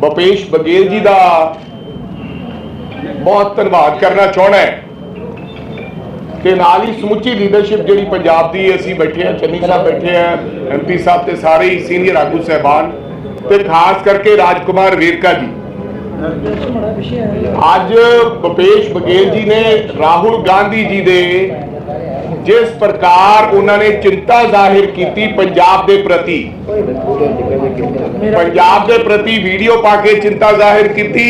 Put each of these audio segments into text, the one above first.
ਭੁਪੇਸ਼ ਬਗੇਲ ਜੀ ਦਾ ਬਹੁਤ ਧੰਨਵਾਦ ਕਰਨਾ ਚਾਹਣਾ ਹੈ ਕਿ ਨਾਲ ਹੀ ਸਮੁੱਚੀ ਲੀਡਰਸ਼ਿਪ ਜਿਹੜੀ ਪੰਜਾਬ ਦੀ ਅਸੀਂ ਬੈਠੇ ਆ ਚੰਨੀ ਸਾਹਿਬ ਬੈਠੇ ਆ ਐਮਪੀ ਸਾਹਿਬ ਤੇ ਸਾਰੇ ਹੀ ਸੀਨੀਅਰ ਆਗੂ ਸਹਿਬਾਨ ਤੇ ਖਾਸ ਕਰਕੇ ਰਾਜਕੁਮਾਰ ਵੇਰਕਾ ਜੀ। ਅੱਜ ਭੁਪੇਸ਼ ਬਗੇਲ ਜੀ ਨੇ ਰਾਹੁਲ ਗਾਂਧੀ ਜੀ ਦੇ ਜਿਸ ਪ੍ਰਕਾਰ ਉਹਨਾਂ ਨੇ ਚਿੰਤਾ ਜ਼ਾਹਿਰ ਕੀਤੀ ਪੰਜਾਬ ਦੇ ਪ੍ਰਤੀ ਪੰਜਾਬ ਦੇ ਪ੍ਰਤੀ ਵੀਡੀਓ ਪਾ ਕੇ ਚਿੰਤਾ ਜ਼ਾਹਿਰ ਕੀਤੀ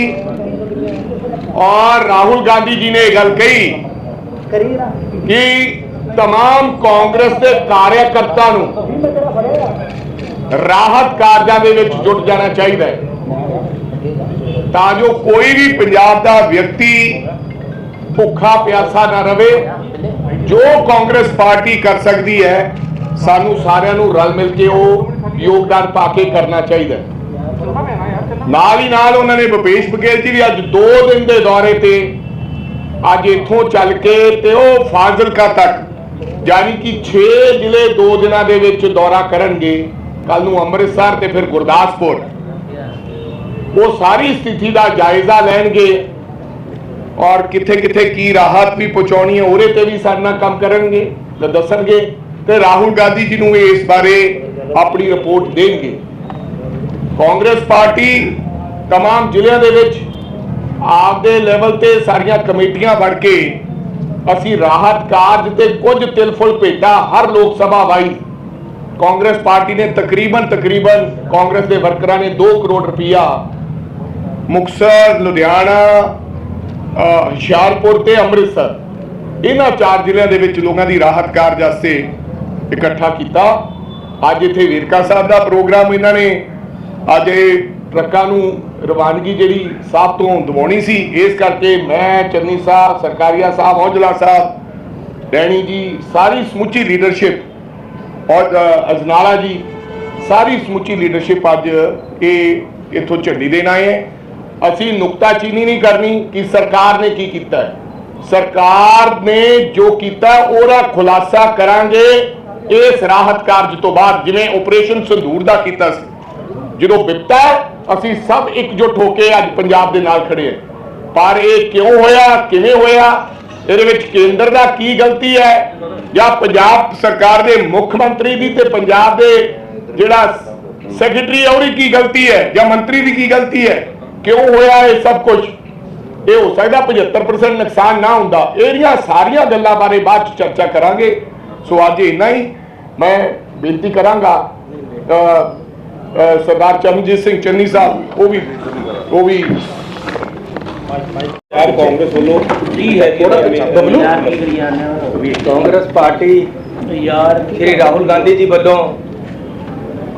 ਔਰ ਰਾਹੁਲ ਗਾਂਧੀ ਜੀ ਨੇ ਇਹ ਗੱਲ ਕਹੀ ਕਿ तमाम ਕਾਂਗਰਸ ਦੇ ਕਾਰਜਕਰਤਾ ਨੂੰ ਰਾਹਤ ਕਾਰਜਾਂ ਦੇ ਵਿੱਚ ਜੁਟ ਜਾਣਾ ਚਾਹੀਦਾ ਹੈ ਤਾਂ ਜੋ ਕੋਈ ਵੀ ਪੰਜਾਬ ਦਾ ਵਿਅਕਤੀ ਭੁੱਖਾ ਪਿਆਸਾ ਨਾ ਰਵੇ ਜੋ ਕਾਂਗਰਸ ਪਾਰਟੀ ਕਰ ਸਕਦੀ ਹੈ, ਸਾਨੂੰ ਸਾਰਿਆਂ ਨੂੰ ਰਲ ਮਿਲ ਕੇ ਉਹ ਯੋਗਦਾਨ ਪਾ ਕੇ ਕਰਨਾ ਚਾਹੀਦਾ ਨਾਲ ਹੀ ਨਾਲ ਉਹਨਾਂ ਨੇ ਭੁਪੇਸ਼ ਬਘੇਲ ਜੀ ਵੀ ਅੱਜ 2 ਦਿਨ ਦੇ ਦੌਰੇ ਤੇ ਅੱਜ ਇੱਥੋਂ ਚੱਲ ਕੇ ਤੇ ਉਹ ਫਾਜ਼ਿਲਕਾ ਤੱਕ, ਯਾਨੀ ਕਿ 6 ਜ਼ਿਲ੍ਹੇ 2 ਦਿਨਾਂ ਦੇ ਵਿੱਚ ਦੌਰਾ ਕਰਨਗੇ। ਕੱਲ ਨੂੰ ਅੰਮ੍ਰਿਤਸਰ ਤੇ ਫਿਰ ਗੁਰਦਾਸਪੁਰ। ਉਹ ਸਾਰੀ ਸਥਿਤੀ ਦਾ ਜਾਇਜ਼ਾ ਲੈਣਗੇ। ਔਰ ਕਿੱਥੇ ਕਿੱਥੇ ਕੀ ਰਾਹਤ ਵੀ ਪਹੁੰਚਾਉਣੀ ਹੈ ਉਹਦੇ ਤੇ ਵੀ ਸਾਡੇ ਨਾਲ ਕੰਮ ਕਰਨਗੇ ਤੇ ਦੱਸਣਗੇ ਤੇ ਰਾਹੁਲ ਗਾਂਧੀ ਜੀ ਨੂੰ ਇਸ ਬਾਰੇ ਆਪਣੀ ਰਿਪੋਰਟ ਦੇਣਗੇ ਕਾਂਗਰਸ ਪਾਰਟੀ तमाम ਜ਼ਿਲ੍ਹਿਆਂ ਦੇ ਵਿੱਚ ਆਪਦੇ ਲੈਵਲ ਤੇ ਸਾਰੀਆਂ ਕਮੇਟੀਆਂ ਬਣ ਕੇ ਅਸੀਂ ਰਾਹਤ ਕਾਰਜ ਤੇ ਕੁਝ ਤਿਲਫੁਲ ਭੇਟਾ ਹਰ ਲੋਕ ਸਭਾ ਵਾਈ ਕਾਂਗਰਸ ਪਾਰਟੀ ਨੇ ਤਕਰੀਬਨ ਤਕਰੀਬਨ ਕਾਂਗਰਸ ਦੇ ਵਰਕਰਾਂ ਨੇ 2 ਕਰੋੜ ਰੁਪਇਆ ਮੁਕਤਸਰ ਲੁਧਿਆਣਾ ਅ, ਹੁਸ਼ਿਆਰਪੁਰ ਤੇ ਅੰਮ੍ਰਿਤਸਰ, ਇਹਨਾਂ ਚਾਰ ਜ਼ਿਲ੍ਹਿਆਂ ਦੇ ਵਿੱਚ ਲੋਕਾਂ ਦੀ ਰਾਹਤ ਕਾਰਜ ਵਾਸਤੇ ਇਕੱਠਾ ਕੀਤਾ। ਅੱਜ ਇੱਥੇ ਵੀਰਕਾ ਸਾਹਿਬ ਦਾ ਪ੍ਰੋਗਰਾਮ ਇਹਨਾਂ ਨੇ, ਅੱਜ ਇਹ ਟਰੱਕਾਂ ਨੂੰ ਰਵਾਨਗੀ ਜਿਹੜੀ ਸਾਹਿਬ ਤੋਂ ਦਵਾਉਣੀ ਸੀ, ਇਸ ਕਰਕੇ ਮੈਂ, ਚੰਨੀ ਸਾਹਿਬ, ਸਰਕਾਰੀਆ ਸਾਹਿਬ, ਔਜਲਾ ਸਾਹਿਬ ਡੈਣੀ ਜੀ, ਸਾਰੀ ਸਮੁੱਚੀ ਲੀਡਰਸ਼ਿਪ ਔਰ ਅਜਨਾਲਾ ਜੀ, ਸਾਰੀ ਸਮੁੱਚੀ ਲੀਡਰਸ਼ਿਪ ਅੱਜ ਇਹ ਇੱਥੋਂ ਝੰਡੀ ਦੇਣ ਆਏ ਹੈ। ਅਸੀਂ ਨੁਕਤਾਚੀਨੀ ਨਹੀਂ ਕਰਨੀ ਕਿ ਸਰਕਾਰ ਨੇ ਕੀ ਕੀਤਾ ਹੈ। ਸਰਕਾਰ ਨੇ ਜੋ ਕੀਤਾ, ਉਹਦਾ ਖੁਲਾਸਾ ਕਰਾਂਗੇ ਇਸ ਰਾਹਤ ਕਾਰਜ ਤੋਂ ਬਾਅਦ, ਜਿਵੇਂ ਆਪਰੇਸ਼ਨ ਸੰਦੂਰ ਦਾ ਕੀਤਾ ਸੀ। ਜਦੋਂ ਬਿਪਤਾ ਅਸੀਂ ਸਭ ਇਕਜੁੱਟ ਹੋ ਕੇ ਅੱਜ ਪੰਜਾਬ ਦੇ ਨਾਲ ਖੜੇ ਹਾਂ। ਪਰ ਇਹ ਕਿਉਂ ਹੋਇਆ, ਕਿਵੇਂ ਹੋਇਆ? ਇਹਦੇ ਵਿੱਚ ਕੇਂਦਰ ਦਾ ਕੀ ਗਲਤੀ ਹੈ? ਜਾਂ ਪੰਜਾਬ ਸਰਕਾਰ ਦੇ ਮੁੱਖ ਮੰਤਰੀ ਦੀ ਤੇ ਪੰਜਾਬ ਦੇ ਜਿਹੜਾ ਸੈਕਟਰੀ ਹੈ, ਉਹਦੀ ਕੀ ਗਲਤੀ ਹੈ? ਜਾਂ ਮੰਤਰੀ ਦੀ ਕੀ ਗਲਤੀ ਹੈ? ਕਿਉਂ ਹੋਇਆ ਇਹ ਸਭ ਕੁਝ ਇਹ ਹੋ ਸਕਦਾ 75% ਨੁਕਸਾਨ ਨਾ ਹੁੰਦਾ। ਇਹਦੀਆਂ ਸਾਰੀਆਂ ਗੱਲਾਂ ਬਾਰੇ ਬਾਅਦ ਚ ਚਰਚਾ ਕਰਾਂਗੇ। ਸੋ ਅੱਜ ਇੰਨਾ ਹੀ। ਮੈਂ ਬੇਨਤੀ ਕਰਾਂਗਾ ਸਰਦਾਰ ਚਰਨਜੀਤ ਸਿੰਘ ਚੰਨੀ ਸਾਹਿਬ ਉਹ ਵੀ ਉਹ ਵੀ ਆਪ ਕਾਂਗਰਸ ਵੱਲੋਂ ਕੀ ਹੈ ਬਬਲੂ? ਕਾਂਗਰਸ ਪਾਰਟੀ ਯਾਰ ਸ਼੍ਰੀ ਰਾਹੁਲ ਗਾਂਧੀ ਜੀ ਵੱਲੋਂ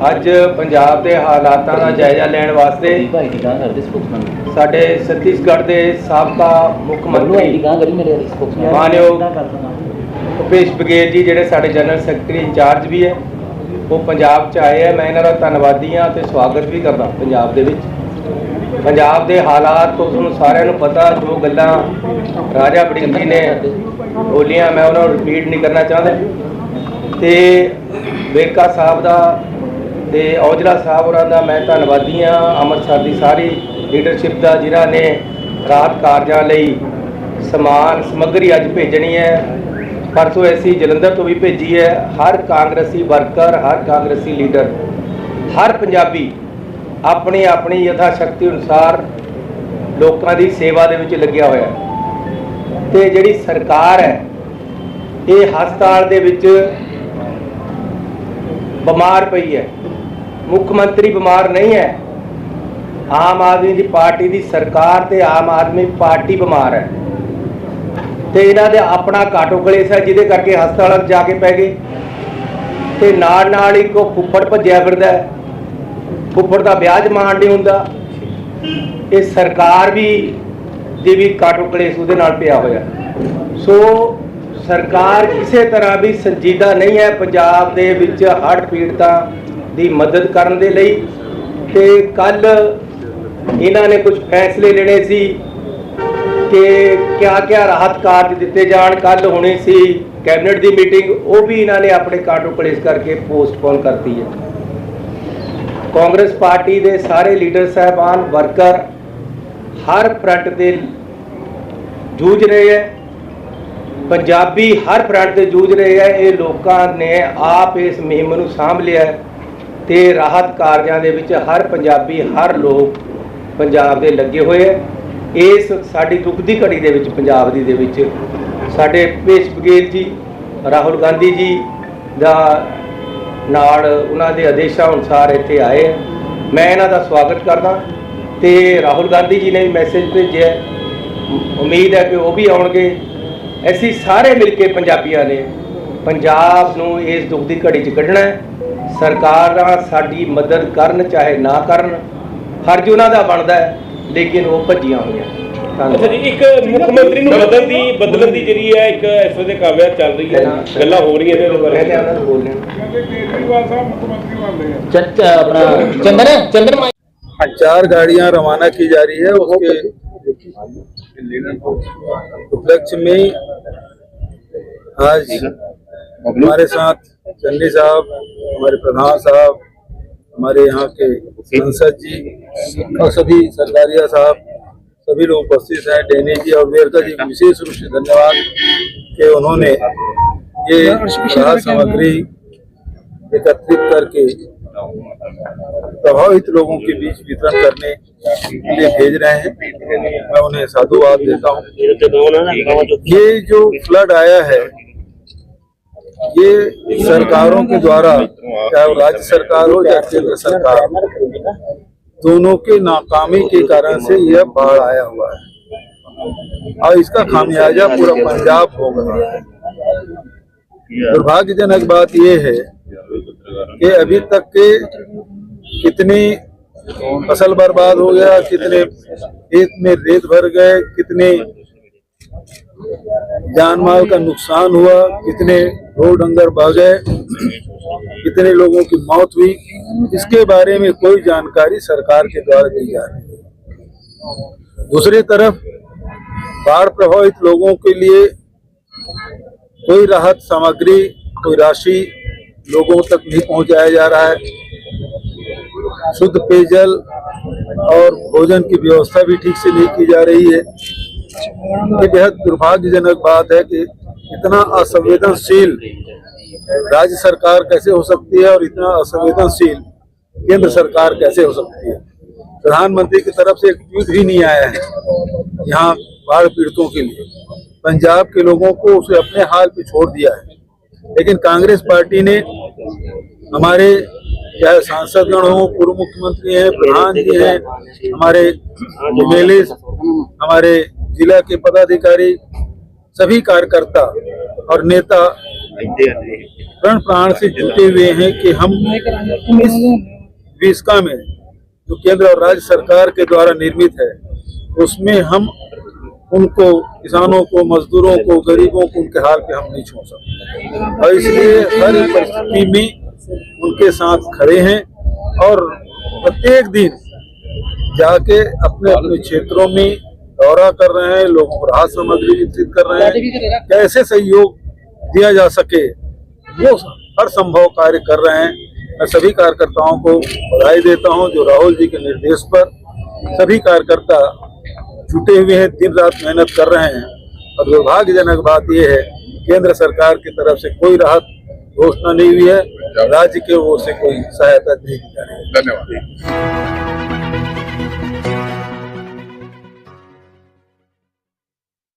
ਅੱਜ ਪੰਜਾਬ ਦੇ ਹਾਲਾਤਾਂ ਦਾ ਜਾਇਜ਼ਾ ਲੈਣ ਵਾਸਤੇ ਭਾਈ ਦੀ ਗਾਂ ਕਰਦੇ ਸਪੋਕਸਮੈਨ ਸਾਡੇ ਛੱਤੀਸਗੜ੍ਹ ਦੇ ਸਾਬਕਾ ਮੁੱਖ ਬਬਲੂ ਆਈ ਦੀ ਮੰਤਰੀ ਗਾਂ ਕਰੀ ਮੇਰੇ ਵਾਲੀ ਸਪੋਕਸਮੈਨ ਮਾਨਯੋਗ ਭੁਪੇਸ਼ ਬਘੇਲ ਜੀ ਜਿਹੜੇ ਸਾਡੇ ਜਨਰਲ ਸੈਕਟਰੀ ਇੰਚਾਰਜ ਵੀ ਹੈ ਉਹ ਪੰਜਾਬ 'ਚ ਆਏ ਹੈ। ਮੈਂ ਇਹਨਾਂ ਦਾ ਧੰਨਵਾਦੀ ਹਾਂ ਤੇ ਸਵਾਗਤ ਵੀ ਕਰਦਾ ਪੰਜਾਬ ਦੇ ਵਿੱਚ। ਪੰਜਾਬ ਦੇ ਹਾਲਾਤ ਤੋਂ ਤੁਹਾਨੂੰ ਸਾਰਿਆਂ ਨੂੰ ਪਤਾ ਜੋ ਗੱਲਾਂ ਰਾਜਾ ਬੜਿੰਗ ਜੀ ਨੇ ਬੋਲੀਆਂ ਮੈਂ ਉਹਨਾਂ ਨੂੰ ਰਿਪੀਟ ਨਹੀਂ ਕਰਨਾ ਚਾਹੁੰਦਾ। ਤੇ ਵੇਰਕਾ ਸਾਹਿਬ ਦਾ ਤੇ ਔਜਲਾ ਸਾਹਿਬ ਹੋਰਾਂ ਦਾ ਮੈਂ ਧੰਨਵਾਦੀ ਹਾਂ। ਅੰਮ੍ਰਿਤਸਰ ਦੀ ਸਾਰੀ ਲੀਡਰਸ਼ਿਪ ਦਾ, ਜਿਨ੍ਹਾਂ ਨੇ ਰਾਹਤ ਕਾਰਜਾਂ ਲਈ ਸਮਾਨ, ਸਮੱਗਰੀ ਅੱਜ ਭੇਜਣੀ ਹੈ। ਪਰਸੋਂ ਅਸੀਂ ਜਲੰਧਰ ਤੋਂ ਵੀ ਭੇਜੀ ਹੈ। ਹਰ ਕਾਂਗਰਸੀ ਵਰਕਰ, ਹਰ ਕਾਂਗਰਸੀ ਲੀਡਰ ਹਰ ਪੰਜਾਬੀ ਆਪਣੀ ਆਪਣੀ ਯਥਾ ਸ਼ਕਤੀ ਅਨੁਸਾਰ ਲੋਕਾਂ ਦੀ ਸੇਵਾ ਦੇ ਵਿੱਚ ਲੱਗਿਆ ਹੋਇਆ ਹੈ। ਤੇ ਜਿਹੜੀ ਸਰਕਾਰ ਹੈ, ਇਹ ਹਸਪਤਾਲ ਦੇ ਵਿੱਚ ਬਿਮਾਰ ਪਈ ਹੈ। ਮੁੱਖ ਮੰਤਰੀ ਬਿਮਾਰ ਨਹੀਂ ਹੈ। ਆਮ ਆਦਮੀ ਦੀ ਪਾਰਟੀ ਦੀ ਸਰਕਾਰ ਤੇ ਆਮ ਆਦਮੀ ਪਾਰਟੀ ਬਿਮਾਰ ਹੈ। ਤੇ ਇਹਨਾਂ ਦੇ ਆਪਣਾ ਕਾਟੋ ਕਲੇਸ਼ ਹੈ, ਜਿਹਦੇ ਕਰਕੇ ਹਸਪਤਾਲਾਂ ਜਾ ਕੇ ਪੈ ਗਏ। ਤੇ ਨਾਲ ਨਾਲ ਹੀ ਕੋ ਫੁੱਫੜ ਭੱਜਿਆ ਫਿਰਦਾ ਫੁੱਫੜ ਦਾ ਵਿਆਹ ਮਾਣ ਨਹੀਂ ਹੁੰਦਾ। ਇਹ ਸਰਕਾਰ ਵੀ, ਦੀ ਵੀ ਘਾਟੋ ਕਲੇਸ਼ ਉਹਦੇ ਨਾਲ ਪਿਆ ਹੋਇਆ। ਸੋ ਸਰਕਾਰ ਕਿਸੇ ਤਰ੍ਹਾਂ ਵੀ ਸੰਜੀਦਾ ਨਹੀਂ ਹੈ। ਪੰਜਾਬ ਦੇ ਵਿੱਚ ਹੜ੍ਹ ਪੀੜਤਾਂ ਦੀ ਮਦਦ ਕਰਨ ਦੇ ਲਈ ਤੇ ਕੱਲ ਇਹਨਾਂ ਨੇ ਕੁਝ ਫੈਸਲੇ ਲੈਣੇ ਸੀ ਕਿ ਕਿਆ ਕਿਆ ਰਾਹਤ ਕਾਰਜ ਦਿੱਤੇ ਜਾਣ। ਕੱਲ ਹੋਣੀ ਸੀ ਕੈਬਨਿਟ ਦੀ ਮੀਟਿੰਗ, ਉਹ ਵੀ ਇਹਨਾਂ ਨੇ ਆਪਣੇ ਕਾਟੋ ਪਲੇਸ ਕਰਕੇ ਪੋਸਟਪੋਨ ਕਰਤੀ ਹੈ। ਕਾਂਗਰਸ ਪਾਰਟੀ ਦੇ ਸਾਰੇ ਲੀਡਰ ਸਾਹਿਬਾਨ, ਵਰਕਰ ਹਰ ਫਰੰਟ ਤੇ ਜੂਝ ਰਹੇ ਹੈ। ਪੰਜਾਬੀ ਹਰ ਫਰੰਟ ਤੇ ਜੂਝ ਰਹੇ ਹੈ। ਇਹ ਲੋਕਾਂ ਨੇ ਆਪ ਇਸ ਮੁਹਿੰਮ ਨੂੰ ਸਾਂਭ ਲਿਆ ਹੈ। ਤੇ ਰਾਹਤ ਕਾਰਜਾਂ ਦੇ ਵਿੱਚ ਹਰ ਪੰਜਾਬੀ, ਹਰ ਲੋਕ ਪੰਜਾਬ ਦੇ ਲੱਗੇ ਹੋਏ ਹੈ। ਇਸ ਸਾਡੀ ਦੁੱਖ ਦੀ ਘੜੀ ਦੇ ਵਿੱਚ, ਪੰਜਾਬ ਦੀ ਦੇ ਵਿੱਚ ਸਾਡੇ ਭੇਸ਼ ਬਗੇਲ ਜੀ, ਰਾਹੁਲ ਗਾਂਧੀ ਜੀ ਦਾ ਨਾਲ ਉਹਨਾਂ ਦੇ ਆਦੇਸ਼ਾਂ ਅਨੁਸਾਰ ਇੱਥੇ ਆਏ ਹੈ। ਮੈਂ ਇਹਨਾਂ ਦਾ ਸਵਾਗਤ ਕਰਦਾ ਤੇ ਰਾਹੁਲ ਗਾਂਧੀ ਜੀ ਨੇ ਮੈਸੇਜ ਭੇਜਿਆ ਉਮੀਦ ਹੈ ਕਿ ਉਹ ਵੀ ਆਉਣਗੇ। ਅਸੀਂ ਸਾਰੇ ਮਿਲ ਕੇ ਪੰਜਾਬੀਆਂ ਨੇ ਪੰਜਾਬ ਨੂੰ ਇਸ ਦੁੱਖ ਦੀ ਘੜੀ 'ਚ ਕੱਢਣਾ ਹੈ। ਸਰਕਾਰਾਂ ਸਾਡੀ ਮਦਦ ਕਰਨ ਚਾਹੇ ਨਾ ਕਰਨ ਫਰਜ਼ ਉਹਨਾਂ ਦਾ ਬਣਦਾ ਹੈ ਲੇਕਿਨ ਉਹ ਭੱਜੀਆਂ ਹੋਈਆਂ ਅੱਛਾ ਜੀ ਧੰਨਵਾਦ ਇੱਕ ਮੁੱਖ ਮੰਤਰੀ ਨੂੰ ਬਦਲਣ ਦੀ ਬਦਲਣ ਦੀ ਜਿਹੜੀ ਹੈ ਇੱਕ ਇਸ ਵੇਲੇ ਕਾਵਿਆ ਚੱਲ ਰਹੀ ਹੈ ਗੱਲਾਂ ਹੋ ਰਹੀਆਂ ਨੇ ਇਹਦੇ ਮੈਂ ਬਾਰੇ ਤੇ ਉਹਨਾਂ ਨੂੰ ਬੋਲਣਾ अपना चंदन है चंदन माई चार गाड़ियां रवाना की जा रही है उसके उपलक्ष्य में आज हमारे साथ चंडी साहब हमारे प्रधान साहब, हमारे यहाँ के सांसद जी, और सभी सरकारिया साहब, सभी लोग उपस्थित हैं, डेनी जी और वेरका जी, विशेष रूप से धन्यवाद कि उन्होंने ये राहत सामग्री एकत्रित करके प्रभावित लोगों के बीच वितरण करने के लिए भेज रहे हैं। मैं उन्हें साधुवाद देता हूँ। ये जो फ्लड आया है ये सरकारों के द्वारा, चाहे वो राज्य सरकार हो या केंद्र सरकार दोनों के नाकामी के कारण से यह बाढ़ आया हुआ है। और इसका खामियाजा पूरा पंजाब भोग रहा है। दुर्भाग्यजनक बात यह है कि अभी तक के कितनी फ़सल बर्बाद हो गया, कितने खेत में रेत भर गए, कितने जान माल का नुकसान हुआ, कितने ढोर डंगर बह गए कितने लोगों की मौत हुई, इसके बारे में कोई जानकारी सरकार के द्वारा दी जा रही है। दूसरी तरफ़, बाढ़ प्रभावित लोगों के लिए कोई राहत सामग्री, कोई राशि लोगों तक नहीं पहुँचाया जा रहा है। शुद्ध पेयजल और भोजन की व्यवस्था भी ठीक से नहीं की जा रही है। ये बेहद दुर्भाग्यजनक बात है कि इतना असंवेदनशील राज्य सरकार कैसे हो सकती है और इतना असंवेदनशील केंद्र सरकार कैसे हो सकती है? प्रधानमंत्री की तरफ़ से एक ट्वीट भी नहीं आया है यहाँ बाढ़ पीड़ितों के लिए। पंजाब के लोगों को उसे अपने हाल पे छोड़ दिया है। लेकिन कांग्रेस पार्टी ने हमारे चाहे सांसदगण हो, पूर्व मुख्यमंत्री हैं, प्रधान जी हैं, हमारे एमएलए हमारे जिला के पदाधिकारी, सभी कार्यकर्ता और नेता प्रण प्राण से जुटे हुए हैं कि हम इस विस्का में जो केंद्र और राज्य सरकार के द्वारा निर्मित है, उसमें हम उनको, किसानों को, मजदूरों को, गरीबों को उनके हाल पे हम नहीं छोड़ सकते। और इसलिए हर परिस्थिति में उनके साथ खड़े हैं और प्रत्येक दिन जाके अपने अपने क्षेत्रों में दौरा कर रहे हैं लोगों को राहत सामग्री वितरित कर रहे हैं। कैसे सहयोग दिया जा सके वो हर संभव कार्य कर रहे हैं। मैं सभी कार्यकर्ताओं को बधाई देता हूँ जो राहुल जी के निर्देश पर सभी कार्यकर्ता जुटे हुए हैं दिन रात मेहनत कर रहे हैं। और दुर्भाग्यजनक बात यह है केंद्र सरकार की तरफ़ से कोई राहत घोषणा नहीं हुई है राज्य के ओर से कोई सहायता नहीं दी जा रही है। धन्यवाद।